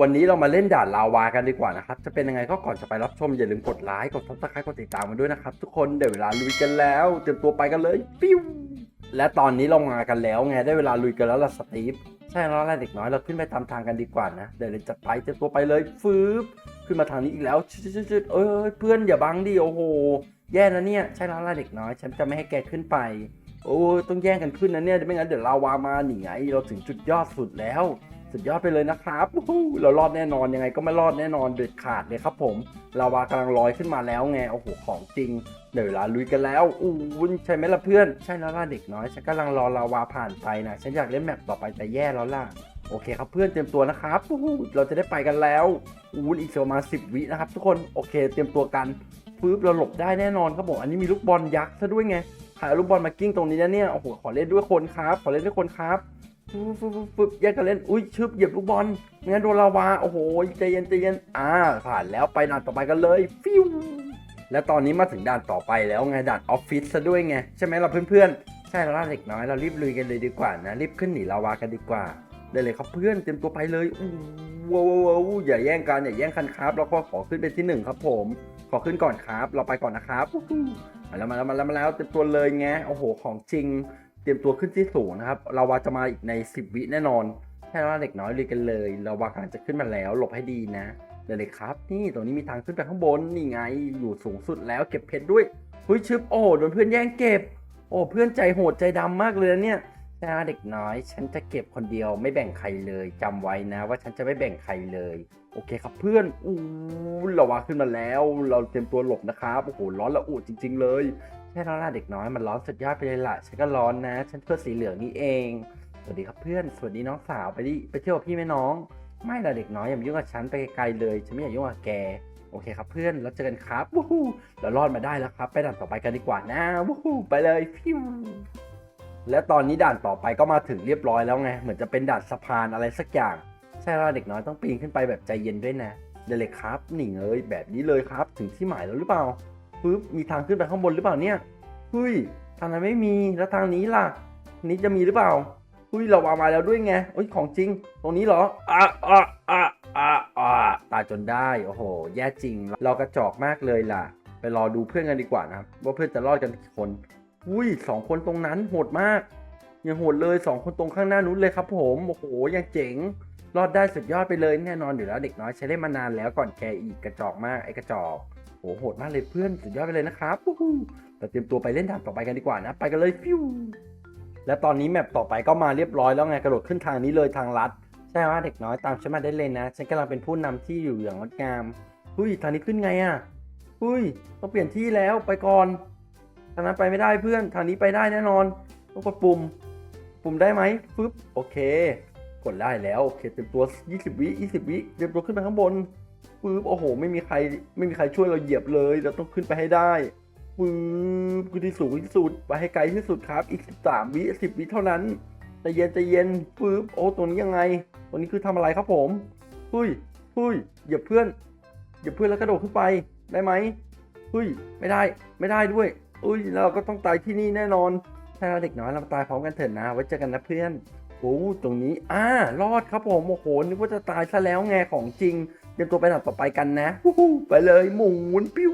วันนี้เรามาเล่นด่านลาวากันดีกว่านะครับ จะเป็นยังไงก็ก่อนจะไปรับชมอย่าลืมกดไลค์ กดซับสไครต์กดติดตามมาด้วยนะครับ ทุกคนเดี๋ยวเวลาลุยกันแล้ว เตรียมตัวไปกันเลย ปิ้ว และตอนนี้เรามากันแล้วไงได้เวลาลุยกันแล้วล่ะสตีฟ ใช่แล้วแหละเด็กน้อยเราขึ้นไปตามทางกันดีกว่านะ เดี๋ยวเราจะไปเตรียมตัวไปเลยฟืบขึ้นมาทางนี้อีกแล้วชึดชึดชึดเอ้ยเพื่อนอย่าบังดิโอ้โห แย่นะเนี่ย ใช่แล้วล่ะเด็กน้อย ฉันจะไม่ให้แกขึ้นไป โอ้ยต้องแย่งกันขึ้นนะเนี่ยไม่งั้นเดี๋ยวลาวามาหนีไงเราถึงจุดยอดสุดแล้ว สุดยอดไปเลยนะครับเรารอดแน่นอนยังไงก็ไม่รอดแน่นอนเด็ดขาดเลยครับผมลาวากำลังลอยขึ้นมาแล้วไงโอ้โหของจริงเดี๋ยวลาลุยกันแล้วอู้วุ้นใช่ไหมล่ะเพื่อน ใช่แล้วล่ะเด็กน้อยฉันกำลังรอลาวาผ่านไปนะฉันอยากเล่นแมปต่อไปแต่แย่แล้วล่ะโอเคครับเพื่อนเตรียมตัวนะครับเราจะได้ไปกันแล้วอู้นอีกประมาณสิบวินะครับ ทุกคนโอเค เตรียมตัวกันฟื้บเราหลบได้แน่นอนครับผมอันนี้มีลูกบอลยักษ์ซะด้วยไงหาลูกบอลมากิ้งตรงนี้นะเนี่ยโอ้โหขอเล่นด้วยคนครับ ขอเล่นด้วยคนครับ ฟึบฟึบฟึบฟึบแยกกันเล่น อุ้ยชึบเหยียบลูกบอลไม่งั้นโดนลาวา โอ้โหใจเย็นใจเย็นอ่า ผ่านแล้วไปด่านต่อไปกันเลย ฟิวและตอนนี้มาถึงด่านต่อไปแล้วไงด่านออฟฟิศซะด้วยไง ใช่ไหมเราเพื่อนๆ ใช่แล้วล่ะเด็กน้อยเรารีบลุยกันเลยดีกว่านะ รีบขึ้นหนีลาวากันดีกว่า ได้เลยครับเพื่อนเตรียมตัวไปเลยว้าวว้าวว้าวอย่าแย่งกันอย่าแย่งกันครับ เราก็ขอขึ้นเป็นที่หนึ่งครับผม ขอขึ้นก่อนครับ เราไปก่อนนะครับมาแล้วมาแล้วมาแล้วมาแล้วเตรียมตัวเลยไงโอ้โหของจริง ตรียมตัวขึ้นที่สูงนะครับ เราวาจะมาอีกใน 10 วิแน่นอนใช่แล้วเด็กน้อยเลยกันเลย เราวากำลังจะขึ้นมาแล้ว หลบให้ดีนะ เดี๋ยวเลยครับ นี่ตรงนี้มีทางขึ้นไปข้างบน นี่ไง อยู่สูงสุดแล้ว เก็บเพชรด้วยเฮ้ยชึบ โอ้โดนเพื่อนแย่งเก็บ โอ้เพื่อนใจโหดใจดำมากเลยนะเนี่ยใช่เด็กน้อย ฉันจะเก็บคนเดียวไม่แบ่งใครเลยจำไว้นะ ว่าฉันจะไม่แบ่งใครเลย โอเคครับเพื่อน อู้เราวาขึ้นมาแล้ว เราเตรียมตัวหลบนะครับ โอ้โห ร้อนละอุจริง ๆ เลย ช่แล้วล่ะเด็กน้อยมันร้อนสุดยอดไปเลยล่ะฉันก็ร้อนนะ ฉันเพื่อสีเหลืองนี่เอง สวัสดีครับเพื่อน สวัสดีน้องสาวไปดิไปเที่ยวกับพี่ไหมน้อง ไม่ละเด็กน้อยอย่ามายุ่งกับฉันไปไกลเลย ฉันไม่อยากยุ่งกับแก โอเคครับเพื่อนแล้วเจอกันครับวู้ฮู้เรารอดมาได้แล้วครับ ไปด่านต่อไปกันดีกว่านะวู้ฮู้ไปเลยพิวและตอนนี้ด่านต่อไปก็มาถึงเรียบร้อยแล้วไง เหมือนจะเป็นด่านสะพานอะไรสักอย่าง ใช่แล้วเด็กน้อยต้องปีนขึ้นไปแบบใจเย็นด้วยนะเดี๋ยวเลยครับนี่เลยแบบนี้เลยครับ ถึงที่หมายแล้วหรือเปล่า ปึ๊บมีทางขึ้นไปข้างบนหรือเปล่าเนี่ยเฮ้ยทางนั้นไม่มีแล้วทางนี้ล่ะ นี้จะมีหรือเปล่าเฮ้ยเราวางมาแล้วด้วยไงเอ้ยของจริง ตรงนี้เหรออะอะอะอะอะตายจนได้โอ้โห แย่จริง เรากระจอกมากเลยล่ะ ไปรอดูเพื่อนกันดีกว่านะครับว่าเพื่อนจะรอดกันกี่คนอุ้ยสองคนตรงนั้นโหดมากยังโหดเลยสองคนตรงข้างหน้านู้นเลยครับผมโอ้โหยังเจ๋งรอดได้สุดยอดไปเลยแน่นอนอยู่แล้วเด็กน้อยใช้ได้มานานแล้วก่อนแกอีกกระจอกมากไอ้กระจอก โหดมากเลยเพื่อนสุดยอดไปเลยนะครับวู้ฮู้เราเตรียมตัวไปเล่นด่านต่อไปกันดีกว่านะ ไปกันเลยฟิวและตอนนี้แมปต่อไปก็มาเรียบร้อยแล้วไงกระโดดขึ้นทางนี้เลยทางลัดใช่ว่าเด็กน้อยตามฉันมาได้เลยนะฉันกำลังเป็นผู้นำที่อยู่อย่างงดงามหุ้ยทางนี้ขึ้นไงอะ่ะหุ้ยต้องเปลี่ยนที่แล้วไปก่อนทางนั้นไปไม่ได้เพื่อนทางนี้ไปได้แน่นอนต้องกดปุ่ม ปุ่มได้ไหมฟึบโอเค กดได้แล้วโอเคเตรียมตัว 20 วิ 20 วิเตรียมตัวขึ้นไปข้างบน ปึ๊บโอ้โห ไม่มีใครไม่มีใครช่วยเราเหยียบเลย เราต้องขึ้นไปให้ได้ปื๊บขึ้นที่สูงที่สุดไปให้ไกลที่สุดครับ อีก 13 วิ 10 วิเท่านั้นใจเย็นใจเย็นปึ๊บโอ้ตรงนี้ยังไงตรงนี้คือทำอะไรครับผมหุยหุยเหยียบเพื่อนเหยียบเพื่อนแล้วกระโดดขึ้นไปได้ไหมหุยไม่ได้ไม่ได้ด้วยอุ้ยเราก็ต้องตายที่นี่แน่นอนถ้าเราเด็กน้อยเราตายพร้อมกันเถิดนะไว้เจอกันนะเพื่อนโอ้ตรงนี้อ่ารอดครับผมโอ้โหนึกว่าจะตายซะแล้วไงของจริง เตรียมตัวไปด่านต่อไปกันนะไปเลยหมุนปิ้ว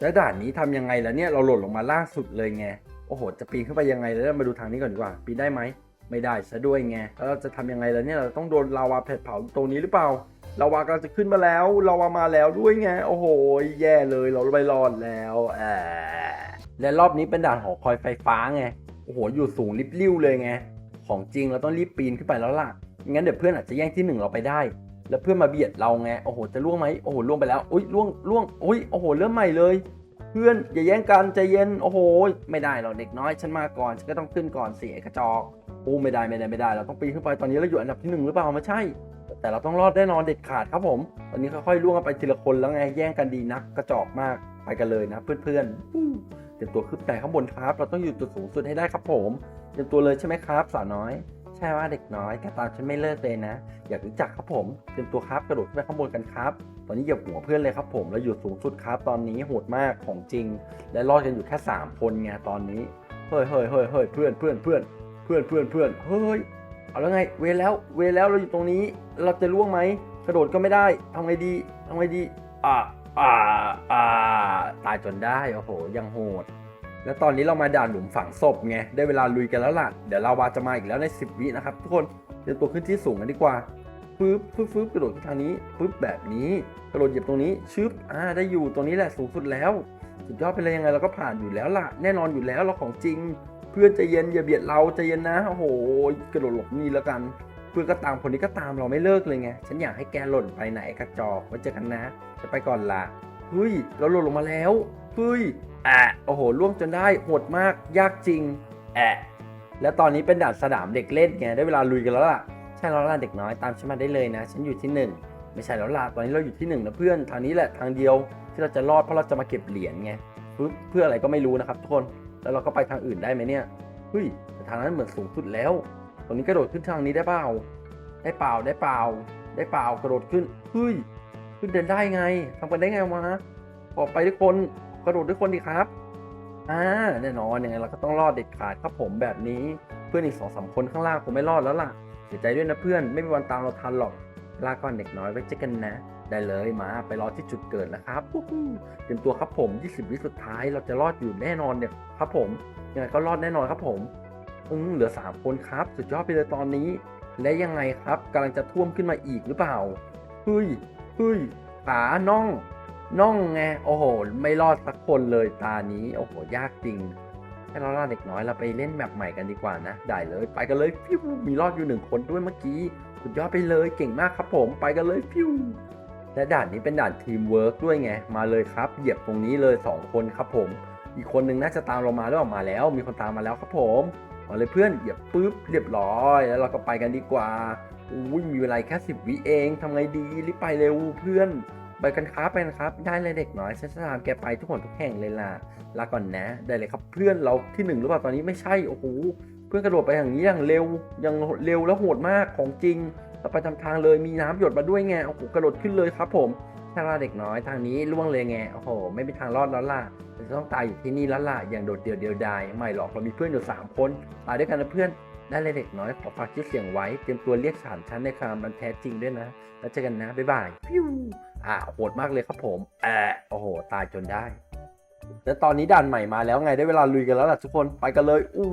แล้วด่านนี้ทำยังไงล่ะเนี่ยเราหล่นลงมาล่างสุดเลยไงโอ้โหจะปีนขึ้นไปยังไงแล้วมาดูทางนี้ก่อนดีกว่า ปีนได้ไหมไม่ได้ซะด้วยไงแล้วเราจะทำยังไงล่ะเนี่ยเราต้องโดนลาวาเผดเผาตรงนี้หรือเปล่าลาวากำลังจะขึ้นมาแล้วลาวามาแล้วด้วยไงโอ้โหแย่เลยเราไปรอดแล้วแอะและรอบนี้เป็นด่านหอคอยไฟฟ้าไงโอ้โหอยู่สูงริบลิ่วเลยไงของจริงเราต้องรีบปีนขึ้นไปแล้วล่ะงั้นเดี๋ยวเพื่อนอาจจะแย่งที่หนึ่งเราไปได้ แล้วเพื่อนมาเบียดเราไงโอ้โหจะล่วงไหมโอ้โหล่วงไปแล้วอุ้ยล่วงล่วงอุ้ยโอ้โหเริ่มใหม่เลย เพื่อนอย่าแย่งกันใจเย็นโอ้โหไม่ได้หรอกเด็กน้อยฉันมาก่อนฉันก็ต้องขึ้นก่อนเสียกระจอกโอ้ไม่ได้ไม่ได้ไม่ได้ เราต้องปีนขึ้นไปตอนนี้เราอยู่อันดับที่หนึ่งหรือเปล่าไม่ใช่ แต่เราต้องรอดแน่นอนเด็ดขาดครับผม ตอนนี้ค่อยๆล่วงกันไปทีละคนแล้วไงแย่งกันดีนักกระจอกมากไปกันเลยนะ เพื่อนๆเตรียมตัวขึ้นไปข้างบนครับ เราต้องอยู่จุดสูงสุดให้ได้ครับผมเตรียมตัวเลยใช่ไหมครับสาวน้อย ช่ว่าเด็กน้อยแกตามฉันไม่เลิกเลยนะ อยากรู้จักครับผมเตรียมตัวครับกระโดดขึ้นไปข้างบนกันครับ ตอนนี้เหยียบหัวเพื่อนเลยครับผมแล้วอยู่สูงสุดครับ ตอนนี้โหดมากของจริง และรอดกันอยู่แค่ 3 คนไงตอนนี้เฮ้ยเฮ้ยเฮ้ยเฮ้ยเพื่อนเพื่อนเพื่อนเพื่อนเพื่อนเพื่อนเฮ้ยเอาแล้วไง เวแล้วเวแล้วเราอยู่ตรงนี้ เราจะล่วงไหมกระโดดก็ไม่ได้ทำไงดีทำไงดีอ่าอ่าอ่าตายจนได้โอ้โหยังโหด แล้วตอนนี้เรามาด่านหลุมฝังศพไง ได้เวลาลุยกันแล้วล่ะ เดี๋ยวลาวาจะมาอีกแล้วใน 10 วินะครับ ทุกคนเตรียมตัวขึ้นที่สูงกันดีกว่าปึ๊บปึ๊บปึ๊บกระโดดทางนี้ปึ๊บแบบนี้ กระโดดเหยียบตรงนี้ ชึบ อ่า ได้อยู่ ตรงนี้แหละสูงสุดแล้ว สุดยอดไปเลยยังไงเราก็ผ่านอยู่แล้วล่ะ แน่นอนอยู่แล้วเราของจริง เพื่อนใจเย็นอย่าเบียดเราใจเย็นนะ โอ้โห กระโดดหลบนี่แล้วกัน เพื่อนก็ตามคนนี้ก็ตามเราไม่เลิกเลยไง ฉันอยากให้แกหล่นไปไหนกระจอกไว้เจอกันนะ จะไปก่อนละเฮ้ย เราหล่นลงมาแล้ว เฮ้ยแอะโอ้โหล่วงจนได้โหดมากยากจริงแอะแล้วตอนนี้เป็นด่านสนามเด็กเล่นไงได้เวลาลุยกันแล้วล่ะใช่แล้วล่ะเด็กน้อยตามฉันมาได้เลยนะ ฉันอยู่ที่หนึ่งไม่ใช่แล้วล่ะตอนนี้เราอยู่ที่หนึ่งนะเพื่อนทางนี้แหละทางเดียวที่เราจะรอดเพราะเราจะมาเก็บเหรียญไงเพื่ออะไรก็ไม่รู้นะครับทุกคนแล้วเราก็ไปทางอื่นได้ไหมเนี่ยเฮ้ยทางนั้นเหมือนสูงสุดแล้วตรงนี้กระโดดขึ้นทางนี้ได้เปล่าได้เปล่าได้เปล่า ได้เปล่ากระโดดขึ้นเฮ้ยขึ้นเดินได้ไงทำกันได้ไงวะออกไปทุกคน กระโดดทุกคนดีครับ อ่าแน่นอนยังไงเราก็ต้องรอดเด็ดขาดครับผมแบบนี้เพื่อนอีกสองสามคนข้างล่างคงไม่รอดแล้วล่ะ เสียใจด้วยนะเพื่อนไม่มีวันตามเราทันหรอกลาก่อนเด็กน้อยไว้เจอกันนะ ได้เลยมาไปรอที่จุดเกิดนะครับเตรียมตัวครับผม 20 วิสุดท้ายเราจะรอดอยู่แน่นอนเนี่ยครับผมยังไงก็รอดแน่นอนครับผมอืมเหลือ 3 คนครับ สุดยอดไปเลยตอนนี้ และยังไงครับกำลังจะท่วมขึ้นมาอีกหรือเปล่าเฮ้ยเฮ้ยขาน่อง น่องไงโอ้โห ไม่รอดสักคนเลยตานี้ โอ้โห ยากจริงให้เราล่าเด็กน้อยเราไปเล่นแมปใหม่กันดีกว่านะ ได้เลยไปกันเลยฟิวมีรอดอยู่หนึ่งคนด้วยเมื่อกี้สุดยอดไปเลยเก่งมากครับผมไปกันเลยฟิวและด่านนี้เป็นด่านทีมเวิร์กด้วยไง มาเลยครับ เหยียบตรงนี้เลย 2 คนครับผม อีกคนนึงน่าจะตามเรามาหรือเปล่ามาแล้ว มีคนตามมาแล้วครับผมมาเลยเพื่อนเหยียบปุ๊บเรียบร้อย แล้วเราก็ไปกันดีกว่าอุ้ยมีเวลาแค่สิบวิเองทำไงดีรีบไปเร็วเพื่อน ไปกันครับไปกันครับ ได้เลยเด็กน้อยฉันจะตามแกไปทุกคนทุกแห่งเลยล่ะลาก่อนนะ ได้เลยครับเพื่อนเราที่หนึ่งหรือเปล่าตอนนี้ไม่ใช่โอ้โหเพื่อนกระโดดไปอย่างนี้อย่างเร็วยังเร็วแล้วโหดมากของจริงเราไปทำทางเลยมีน้ำหยดมาด้วยไงโอ้โหกระโดดขึ้นเลยครับ ผมถ้าเราเด็กน้อยทางนี้ล่วงเลยไงโอ้โห ไม่มีทางรอดแล้วล่ะจะต้องตายอยู่ที่นี่แล้วล่ะอย่างโดดเดี่ยวเดียวดายไม่หรอกเรามีเพื่อนอยู่สามคนตายด้วยกันนะเพื่อนได้เลยเด็กน้อยขอฝากชื่อเสียงไว้ เตรียมตัวเรียกฉันฉันในคำมันแท้จริงด้วยนะ แล้วเจอกันนะ บ๊ายบายฟิว อ่าโหดมากเลยครับผมแอะโอ้โห ตายจนได้ แล้วตอนนี้ด่านใหม่มาแล้วไงได้เวลาลุยกันแล้วล่ะทุกคนไปกันเลยอู้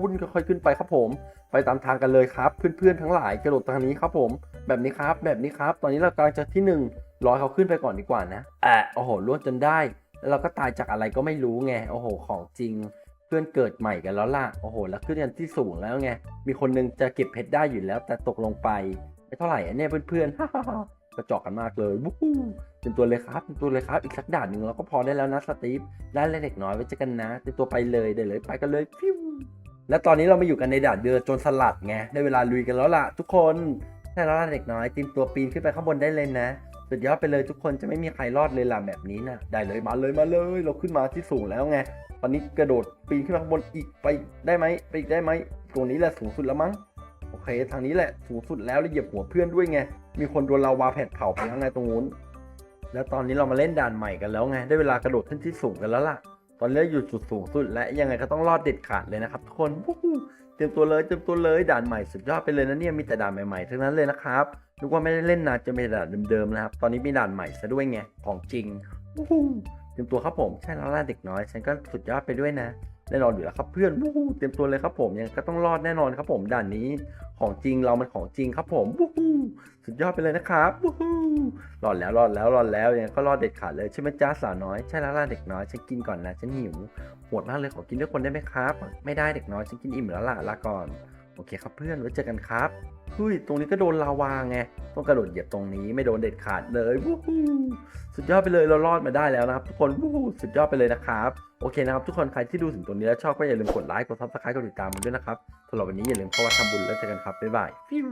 วุ่นค่อยๆขึ้นไปครับผม ไปตามทางกันเลยครับ เพื่อนๆทั้งหลายกระโดดทางนี้ครับผม แบบนี้ครับ แบบนี้ครับ ตอนนี้เรากำลังจะที่หนึ่งรอเขาขึ้นไปก่อนดีกว่านะแอะโอ้โหล่วงจนได้ แล้วเราก็ตายจากอะไรก็ไม่รู้ไงโอ้โห ของจริงเพื่อนเกิดใหม่กันแล้วล่ะ โอ้โห แล้วขึ้นกันที่สูงแล้วไง มีคนนึงจะเก็บเพชรได้อยู่แล้วแต่ตกลงไป ไม่เท่าไหร่อันเนี้ยเพื่อนๆ กระจอกกันมากเลยวู้เป็นตัวเลยครับเป็นตัวเลยครับ อีกสักด่านหนึ่งเราก็พอได้แล้วนะสตีฟได้เลยเด็กน้อยไว้เจอกันนะเป็นตัวไปเลยได้เลยไปกันเลยฟิวและตอนนี้เรามาอยู่กันในด่านเดือโจนสลัดไงได้เวลาลุยกันแล้วล่ะ ทุกคนใช่แล้วล่ะเด็กน้อยเตรีมตัวปีนขึ้นไปข้างบนได้เลยนะสุดยอดไปเลยทุกคนจะไม่มีใครรอดเลยล่ะแบบนี้นะได้เลยมาเลยมาเลย เราขึ้นมาที่สูงแล้วไงตอนนี้กระโดดปีนขึ้นมาข้างบนอีกไปได้ไหมไปอีกได้ไหมตรงนี้แหละสูงสุดแล้วมั้ง โอเค ทางนี้แหละสูงสุดแล้วแล้วเหยียบหัวเพื่อนด้วยไง มีคนโดนลาวาแผดเผาไปแล้วไงตรงนู้น แล้วตอนนี้เรามาเล่นด่านใหม่กันแล้วไง ได้เวลากระโดดขึ้นที่สูงกันแล้วล่ะ ตอนนี้อยู่จุดสูงสุด และยังไงก็ต้องรอดเด็ดขาดเลยนะครับทุกคนวู้ฮู้เตรียมตัวเลยเตรียมตัวเลยด่านใหม่สุดยอดไปเลยนะเนี่ยมีแต่ด่านใหม่ๆทั้งนั้นเลยนะครับนึกว่าไม่ได้เล่นนานจะมีด่านเดิมๆนะครับ ตอนนี้มีด่านใหม่ซะด้วยไงของจริงวู้ฮู้เตรียมตัวครับผมใช่แล้วล่ะเด็กน้อย ฉันก็สุดยอดไปด้วยนะ แน่นอนอยู่แล้วครับเพื่อนวูหูเตรียมตัวเลยครับผมยังก็ต้องรอดแน่นอนครับผมด่านนี้ของจริงเรามันของจริงครับผมวูหูสุดยอดไปเลยนะครับวูหูรอดแล้วรอดแล้วรอดแล้วยังก็รอดเด็ดขาดเลยใช่ไหมจ้าสาวน้อยใช่แล้วล่ะเด็กน้อยฉันกินก่อนนะฉันหิวปวดมากเลยขอกินด้วยคนได้ไหมครับ ไม่ได้เด็กน้อยฉันกินอิ่มแล้วล่ะลาก่อน เคครับเพื่อนไว้เจอกันครับเฮ้ยตรงนี้ก็โดนลาวาไงต้องกระโดดเหยียบตรงนี้ไม่โดนเด็ดขาดเลยวู้ฮู้สุดยอดไปเลยเรารอดมาได้แล้วนะครับทุกคนวู้ฮู้สุดยอดไปเลยนะครับโอเคนะครับ ทุกคนใครที่ดูถึงตรงนี้แล้วชอบก็อย่าลืมกดไลค์กดซับสไครต์กดติดตามมันด้วยนะครับสำหรับวันนี้อย่าลืมเข้าวัดทำบุญแล้วเจอกันครับบ๊ายบายฟิว